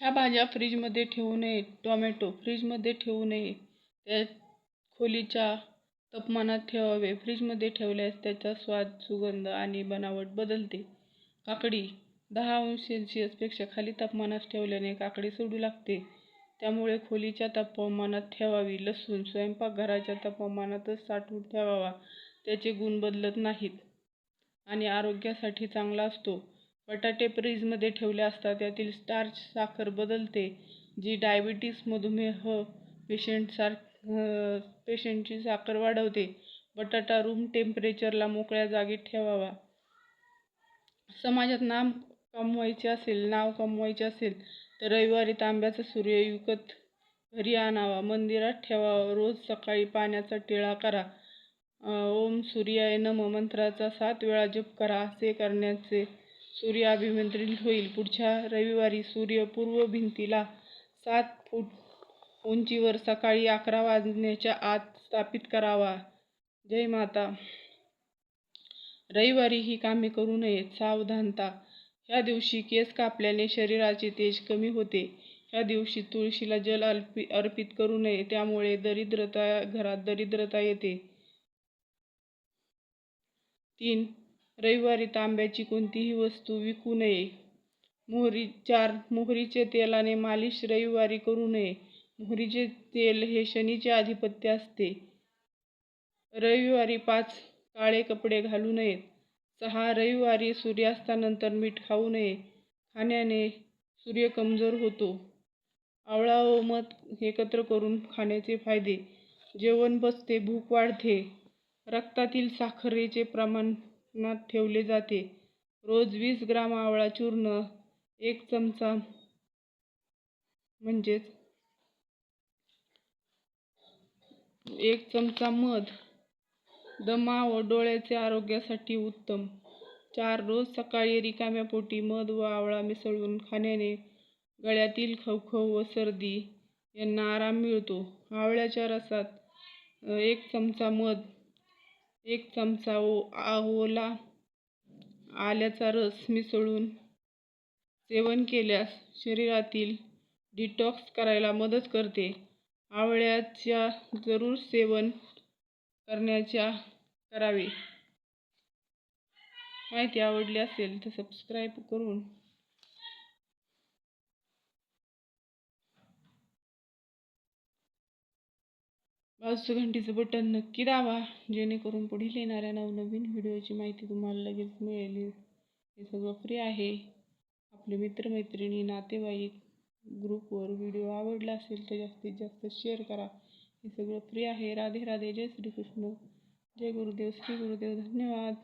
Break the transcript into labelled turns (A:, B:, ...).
A: ह्या भाज्या फ्रीजमध्ये ठेवू नये. टोमॅटो फ्रीजमध्ये ठेवू नये. त्या खोलीच्या तापमानात ठेवावे. फ्रीजमध्ये ठेवल्यास त्याचा स्वाद सुगंध आणि बनावट बदलते. काकडी दहा अंश सेल्सिअसपेक्षा खाली तापमानात ठेवल्याने काकडी सोडू लागते. त्यामुळे खोलीच्या तापमानात ठेवावी. लसूण स्वयंपाकघराच्या तापमानातच साठवून ठेवावा. त्याचे गुण बदलत नाहीत आणि आरोग्यासाठी चांगला असतो. बटाटे फ्रीजमध्ये ठेवले असता त्यातील स्टार्च साखर बदलते जी डायबिटीस मधुमेह पेशंटसार पेशंटची साखर वाढवते. बटाटा रूम टेम्परेचरला मोकळ्या जागेत ठेवावा. समाजात नाम कमवायचे असेल नाव कमवायचे असेल तर रविवारी तांब्याचा सूर्य विकत घरी आणावा. मंदिरात ठेवावा. रोज सकाळी पाण्याचा टिळा करा. ओम सूर्याय नम. मंत्राचा सात वेळा जप करा. असे करण्याचे सूर्य अभिमंत्रित होईल. पुढच्या रविवारी सूर्य पूर्व भिंतीला सात फूट उंचीवर सकाळी अकरा वाजण्याच्या आत स्थापित करावा. जय माता. रविवारी ही कामे करू नयेत. सावधानता. ह्या दिवशी केस कापल्याने शरीराचे तेज कमी होते. ह्या दिवशी तुळशीला जल अर्पि अर्पित करू नये. त्यामुळे दरिद्रता घरात दरिद्रता येते. तीन रविवारी तांब्याची कोणतीही वस्तू विकू नये. मोहरी चार मोहरीचे तेलाने मालिश रविवारी करू नये. मोहरीचे तेल हे शनीचे आधिपत्य असते. रविवारी पाच काळे कपडे घालू नयेत. सहा रविवारी सूर्यास्तानंतर मीठ खाऊ नये. खाण्याने सूर्य कमजोर होतो. आवळा व मध एकत्र करून खाण्याचे फायदे. जेवण बसते भूक वाढते. रक्तातील साखरेचे प्रमाण प्रमाणात ठेवले जाते. रोज वीस ग्राम आवळा चूर्ण एक चमचा म्हणजेच एक चमचा मध. दमा व डोळ्याचे आरोग्यासाठी उत्तम. चार रोज सकाळी रिकाम्या पोटी मध व आवळा मिसळून खाण्याने गळ्यातील खवखव व सर्दी यांना आराम मिळतो. आवळ्याच्या रसात एक चमचा मध एक चमचा ओ ओला आल्याचा रस मिसळून सेवन केल्यास शरीरातील डिटॉक्स करायला मदत करते. आवळ्याच्या जरूर सेवन करण्याच्या करावे. माहिती आवडली असेल तर सबस्क्राईब करून बाजूचं घंटीचं बटन नक्की दाबा जेणेकरून पुढील येणाऱ्या नवनवीन व्हिडिओची माहिती तुम्हाला लगेच मिळेल. हे सगळं फ्री आहे. आपले मित्रमैत्रिणी नातेवाईक ग्रुपवर व्हिडिओ आवडला असेल तर जास्तीत जास्त शेअर करा. हे सगळं फ्री आहे. राधे राधे. जय श्रीकृष्ण. जय गुरुदेव. श्री गुरुदेव. धन्यवाद.